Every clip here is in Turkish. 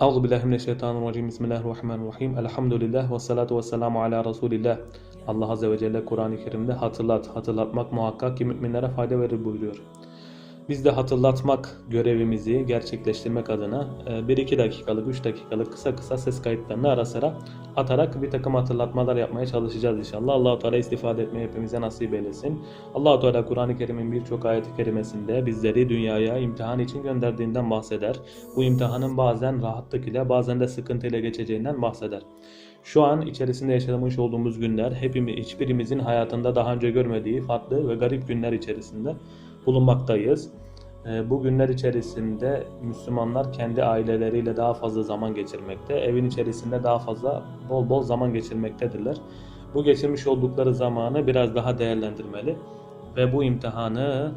Euzu billahi mineşşeytanirracim. Bismillahirrahmanirrahim. Elhamdülillah ve salatu ve selamu ala Resulillah. Allah Azze ve Celle Kur'an-ı Kerim'de hatırlat, hatırlatmak muhakkak ki müminlere fayda verir buyuruyor. Biz de hatırlatmak görevimizi gerçekleştirmek adına 1-2 dakikalık, 3 dakikalık kısa kısa ses kayıtlarını ara sıra atarak bir takım hatırlatmalar yapmaya çalışacağız inşallah. Allah-u Teala istifade etmeyi hepimize nasip eylesin. Allah-u Teala Kur'an-ı Kerim'in birçok ayet-i kerimesinde bizleri dünyaya imtihan için gönderdiğinden bahseder. Bu imtihanın bazen rahatlık ile bazen de sıkıntı ile geçeceğinden bahseder. Şu an içerisinde yaşamış olduğumuz günler hepimiz, hiçbirimizin hayatında daha önce görmediği farklı ve garip günler içerisinde bulunmaktayız. Ee, Bu günler içerisinde Müslümanlar kendi aileleriyle daha fazla zaman geçirmekte, evin içerisinde daha fazla bol bol zaman geçirmektedirler. Bu geçirmiş oldukları zamanı biraz daha değerlendirmeli ve bu imtihanı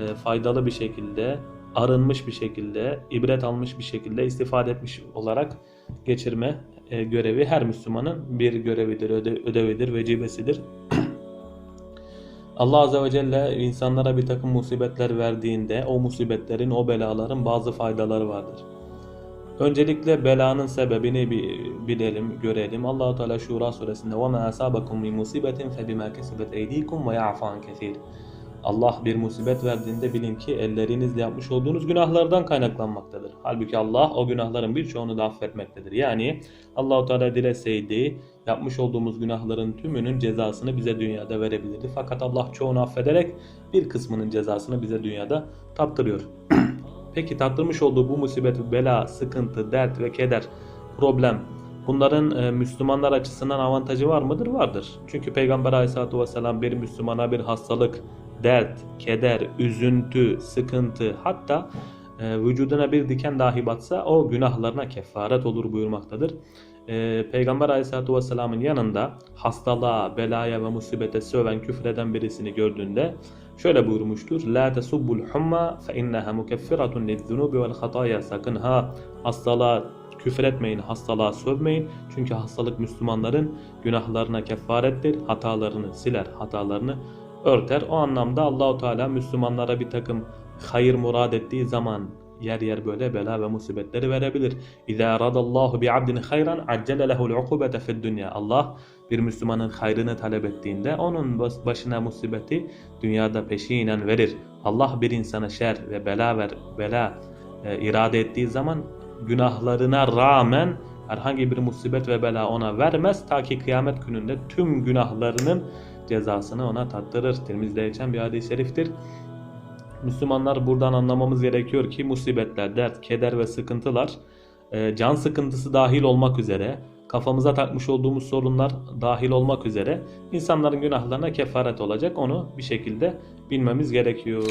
e, faydalı bir şekilde, arınmış bir şekilde, ibret almış bir şekilde istifade etmiş olarak geçirme e, görevi her Müslümanın bir görevidir, öde- ödevidir, vecibesidir. Allah Azze ve Celle insanlara bir takım musibetler verdiğinde o musibetlerin, o belaların bazı faydaları vardır. Öncelikle belanın sebebini bir bilelim, görelim. Allahu Teala Şura suresinde "Ve ma asabakum min musibetin fe bima kesebet eydikum ve ya'fu an kesir." Allah bir musibet verdiğinde bilin ki ellerinizle yapmış olduğunuz günahlardan kaynaklanmaktadır. Halbuki Allah o günahların birçoğunu da affetmektedir. Yani Allahu Teala dileseydi yapmış olduğumuz günahların tümünün cezasını bize dünyada verebilirdi. Fakat Allah çoğunu affederek bir kısmının cezasını bize dünyada tattırıyor. Peki tattırmış olduğu bu musibet, bela, sıkıntı, dert ve keder, problem bunların e, Müslümanlar açısından avantajı var mıdır? Vardır. Çünkü Peygamber Aleyhisselatü Vesselam bir Müslümana bir hastalık, dert, keder, üzüntü, sıkıntı hatta e, vücuduna bir diken dahi batsa o günahlarına kefaret olur buyurmaktadır. E, Peygamber Aleyhisselatü Vesselam'ın yanında hastalığa, belaya ve musibete söven, küfreden birisini gördüğünde şöyle buyurmuştur. La tesubbul humma fe inneha mukeffiratun lizunubi vel hataya. Sakın ha hastalığa küfür etmeyin, hastalığa sövmeyin. Çünkü hastalık Müslümanların günahlarına kefarettir. Hatalarını siler, hatalarını örter. O anlamda Allahu Teala Müslümanlara bir takım hayır murad ettiği zaman yer yer böyle bela ve musibetleri verebilir. İza radallahu bi abdin hayran accele lehu'l ukubete fid dunya. Allah bir Müslümanın hayrını talep ettiğinde onun başına musibeti dünyada peşinen verir. Allah bir insana şer ve bela ver bela e, irade ettiği zaman günahlarına rağmen herhangi bir musibet ve bela ona vermez ta ki kıyamet gününde tüm günahlarının cezasını ona tattırır. Tirmiz'de geçen bir hadis-i şeriftir. Müslümanlar buradan anlamamız gerekiyor ki musibetler, dert, keder ve sıkıntılar e, can sıkıntısı dahil olmak üzere kafamıza takmış olduğumuz sorunlar dahil olmak üzere insanların günahlarına kefaret olacak. Onu bir şekilde bilmemiz gerekiyor.